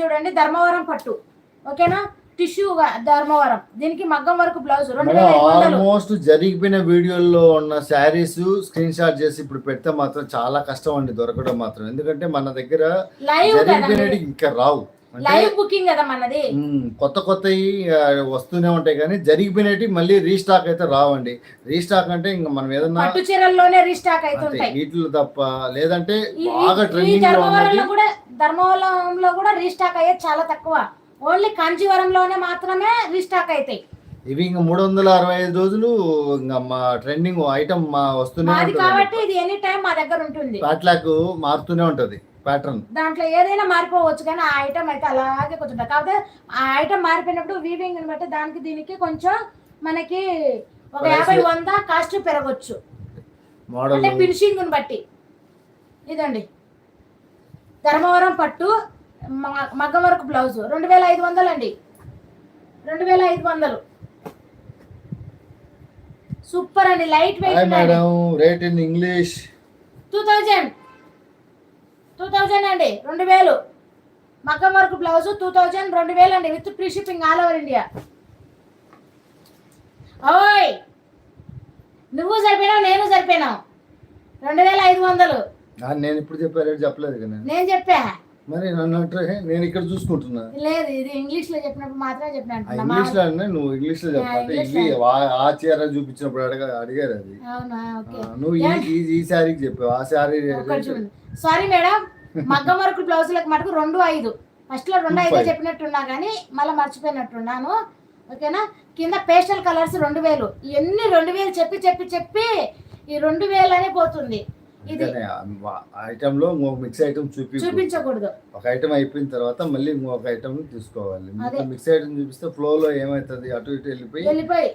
చూడండి ధర్మవరం పట్టు. ఓకేనా? టిష్యూ ధర్మవరం. దీనికి మగ్గం వరకు బ్లౌజ్. ఆల్మోస్ట్ జరిగిపోయిన వీడియోల్లో ఉన్న శారీస్ స్క్రీన్ షాట్ చేసి ఇప్పుడు పెడితే మాత్రం చాలా కష్టం అండి దొరకడం మాత్రం. ఎందుకంటే మన దగ్గర లైవ్ జరిగిపోయినవి ఇంకా రావు. అంటే లైవ్ బుకింగ్ కదా మనది. కొత్త కొత్తవి వస్తూనే ఉంటాయి కానీ జరిగిపోయినవి మళ్ళీ రీస్టాక్ అయితే రావండి. రీస్టాక్ అంటే ఇంకా మనం ఏదన్నా పట్టు చీరల్లోనే రీస్టాక్ అవుతుంటాయి వీటిలో తప్ప లేదంటే బాగా ట్రెండింగ్లో ధర్మవరంలో కూడా రీస్టాక్ అయ్యేది చాలా తక్కువ. ఓన్లీ కాంచీవరంలోనే మాత్రమే రీస్టాక్ అవుతాయి ఇవి ఇంకా మూడు వందల అరవై ఐదు రోజులు ఇంకా మా ట్రెండింగ్ ఐటమ్ మా వస్తూనే మాది ఉంటుంది. కాబట్టి ఇది ఎనీ టైం మా దగ్గర ఉంటుంది. ప్యాట్లాక్ మారుతూనే ఉంటది ప్యాటర్న్. దాంట్లో ఏదైనా మారిపోవచ్చు కానీ ఆ ఐటమ్ అయితే అలాగే కొంచెం కాకపోతే ఆ ఐటమ్ మారిపోయినప్పుడు వీవింగ్ బట్టి దానికి దీనికి కొంచెం మనకి ఒక యాభై వంద కాస్ట్ పెరగచ్చు. మోడల్ అంటే ఫినిషింగ్ బట్టి. ఇదండి. ధర్మవరం పట్టు మగ్గం వరకు బ్లౌజ్. రెండు వేల ఐదు వందలు అండి. రెండు వేల ఐదు వందలు. సూపర్ అండి light weight madam rate in English. Two thousand. Two thousand అండి రెండు వేలు. మగ్గం వర్క్ బ్లౌజ్ టూ థౌజండ్ రెండు వేలు అండి with free shipping all over India. ఓయ్! నువ్వు సరిపోయినావు నేను సరిపోయినావు. రెండు వేల ఐదు వందలు. నేను ఇప్పుడు చెప్పే రేట్ చెప్పలేదు కదా నేను. చెప్పా. మరి నన్ను అంటే నేను ఇక్కడ చూసుకుంటున్నా. లేదు ఇది ఇంగ్లీష్లో చెప్పినప్పుడు మాత్రమే చెప్పిన. ఇంగ్లీష్లో అన్నా నువ్వు ఇంగ్లీష్లో చెప్పాలి. ఆ- చీర చూపించినప్పుడు అడగ అడిగారు అది. నువ్వు ఈ- శారీకి చెప్పావు ఆ శారీ సారీ మేడం మగ్గం వర్క్ బ్లౌజులకు మటుకు రెండు ఐదు. ఫస్ట్లో రెండు ఐదే. చెప్పినట్టున్నా కానీ మళ్ళీ మర్చిపోయినట్టున్నాను. ఓకేనా? కింద పేస్టల్ కలర్స్ రెండు వేలు. ఇవన్నీ రెండు వేలు చెప్పి చెప్పి చెప్పి ఈ రెండు వేలు అనే పోతుంది. ఐటమ్లో ఇంకొక మిక్స్ ఐటమ్ చూపి చూపించకూడదు. ఒక ఐటమ్ అయిపోయిన తర్వాత మళ్ళీ ఇంకొక ఐటమ్ తీసుకోవాలి. మిక్స్ ఐటమ్ చూపిస్తే ఫ్లో లో ఏమవుతుంది అటు ఇటు వెళ్ళిపోయి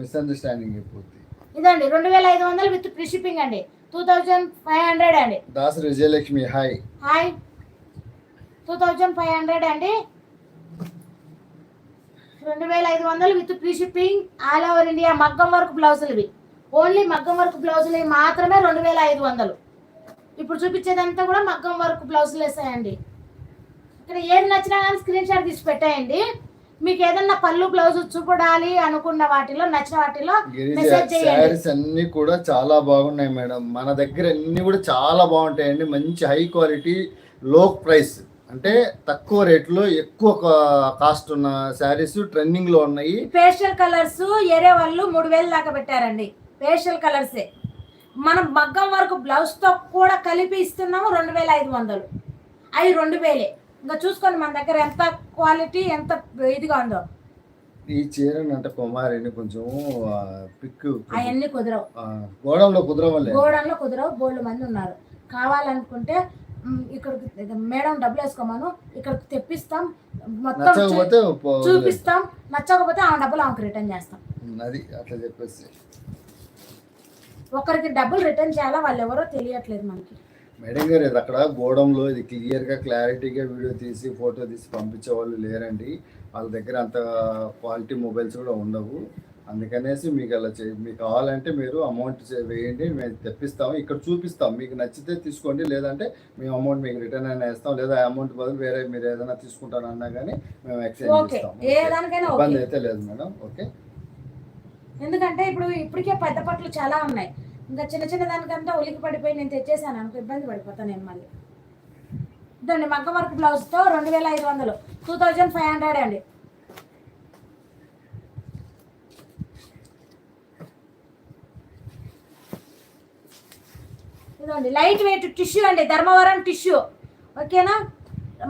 మిస్అండర్స్టాండింగ్ అయిపోతుంది ఇదండి రెండు వేల ఐదు వందలు విత్ ఫ్రీ షిప్పింగ్ అండి. టూ థౌజండ్ ఫైవ్ హండ్రెడ్ అండి. Dasari Vijayalakshmi hi. Hi. Two thousand five hundred అండి. రెండు వేల ఐదు వందలు with free shipping all over India మగ్గం వర్క్ బ్లౌజులు ఇవి. ఓన్లీ మగ్గం వర్క్ బ్లౌజులు మాత్రమే రెండు వేల ఐదు వందలు. ఇప్పుడు చూపించేదంతా కూడా మగ్గం వర్క్ బ్లౌజులు వేసాయండి. ఇక్కడ ఏది నచ్చినా కానీ స్క్రీన్ షాట్ తీసి పెట్టేయండి. మీకు ఏదన్నా పళ్ళు బ్లౌజ్ చూపడాలి అనుకున్న వాటిలో నచ్చిన వాటిలో మెసేజ్ శారీస్ అన్ని కూడా చాలా బాగున్నాయి మేడం. మన దగ్గర అన్ని కూడా చాలా బాగుంటాయండి. మంచి హై క్వాలిటీ లో ప్రైస్ అంటే తక్కువ రేట్లో ఎక్కువ కాస్ట్ ఉన్న శారీస్ ట్రెండింగ్లో ఉన్నాయి. పేస్టల్ కలర్స్ ఏరే వాళ్ళు మూడు వేలు దాకా పెట్టారండి. పేస్టల్ కలర్సే మనం మగ్గం వరకు బ్లౌజ్తో కూడా కలిపి ఇస్తున్నాము రెండు వేల ఐదు వందలు. అవి రెండు వేలే. ఇంకా చూసుకోండి మన దగ్గర ఎంత క్వాలిటీ ఎంత ఇదిగా ఉందో. ఈ చీరని అంటే కుమారిని కొంచెం పిక్ అవన్నీ కుదరవు. గోడంలో కుదరవలే. గోడంలో కుదరవు బోల్డ్ మంది ఉన్నారు. కావాలనుకుంటే ఇది మేడం డబ్బులు వేసుకోమను ఇక్కడికి తెప్పిస్తాం. మొత్తం చూపిస్తాం. నచ్చకపోతే ఆమె డబ్బులు ఆమెకు రిటర్న్ చేస్తాం. అది అట్లా చెప్పేసి. ఒకరికి డబ్బులు రిటర్న్ చేయాలా వాళ్ళు ఎవరో తెలియట్లేదు మనకి. మేడం గారు ఇది అక్కడ గోడంలో ఇది క్లియర్గా క్లారిటీగా వీడియో తీసి ఫోటో తీసి పంపించే వాళ్ళు లేరండి. వాళ్ళ దగ్గర అంత క్వాలిటీ మొబైల్స్ కూడా ఉండవు. అందుకనేసి మీకు అలా చే మీకు కావాలంటే మీరు అమౌంట్ వేయండి మేము తెప్పిస్తాము ఇక్కడ చూపిస్తాం. మీకు నచ్చితే తీసుకోండి లేదంటే మేము అమౌంట్ మీకు రిటర్న్ అయినా ఇస్తాం లేదా అమౌంట్ బదులు వేరే మీరు ఏదైనా తీసుకుంటానన్నా కానీ మేము ఎక్స్చేంజ్ దానికైనా ఇబ్బంది అయితే లేదు మేడం. ఓకే. ఎందుకంటే ఇప్పుడు ఇప్పటికే పెద్ద పట్లు చాలా ఉన్నాయి. ఇంకా చిన్న చిన్న దానికంతా ఉలికి పడిపోయి నేను తెచ్చేసాను అనుకో ఇబ్బంది పడిపోతాను నేను మళ్ళీ. ఇదండి మగ్గ వర్క్ బ్లౌజ్తో రెండు వేల ఐదు వందలు. టూ థౌజండ్ ఫైవ్ హండ్రెడ్ అండి. ఇదండి లైట్ వెయిట్ టిష్యూ అండి ధర్మవరం టిష్యూ ఓకేనా?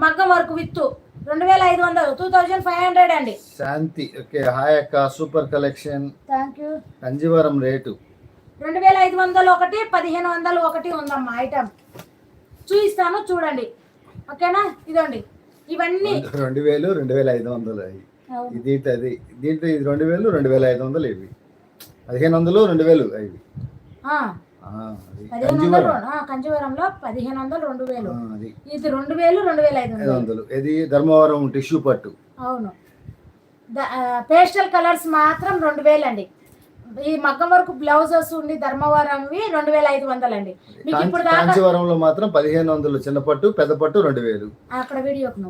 మగ్గం వర్క్ విత్ రెండు వేల ఐదు వందలు టూ థౌజండ్ ఫైవ్ హండ్రెడ్ అండి. శాంతి ఓకే హాయ్ అక్క super collection. Thank you Kanjeevaram rate. రెండు వేల ఐదు వందలు ఒకటి పదిహేను వందలు ఒకటి ఉందమ్మా ఐటమ్ చూపిస్తాను చూడండి. ఓకేనా? ఇదండి. ఇవన్నీ రెండు వేలు రెండు వేల ఐదు వందలు అవి. ఇది అది దీంట్లో ఇది రెండు వేలు రెండు వేల ఐదు వందలు ఇవి. పదిహేను వందలు రెండు వేలు అది పదిహేను వందలు కంచవరంలో పదిహేను వందలు రెండు వేలు ఇది రెండు వేలు రెండు వేల ఐదు వందలు. ఇది ధర్మవరం టిష్యూ పట్టు. అవును. పేస్టల్ కలర్స్ మాత్రం రెండు వేలు అండి ఈ మగ్గం వరకు బ్లౌజెస్ ఉండి ధర్మవరంవి రెండు వేల ఐదు వందలు అండి మీకు ఇప్పుడు కాంచీవరంలో మాత్రం పదిహేను వందలు చిన్న పట్టు పెద్ద పట్టు రెండు వేలు అక్కడ వీడియోకు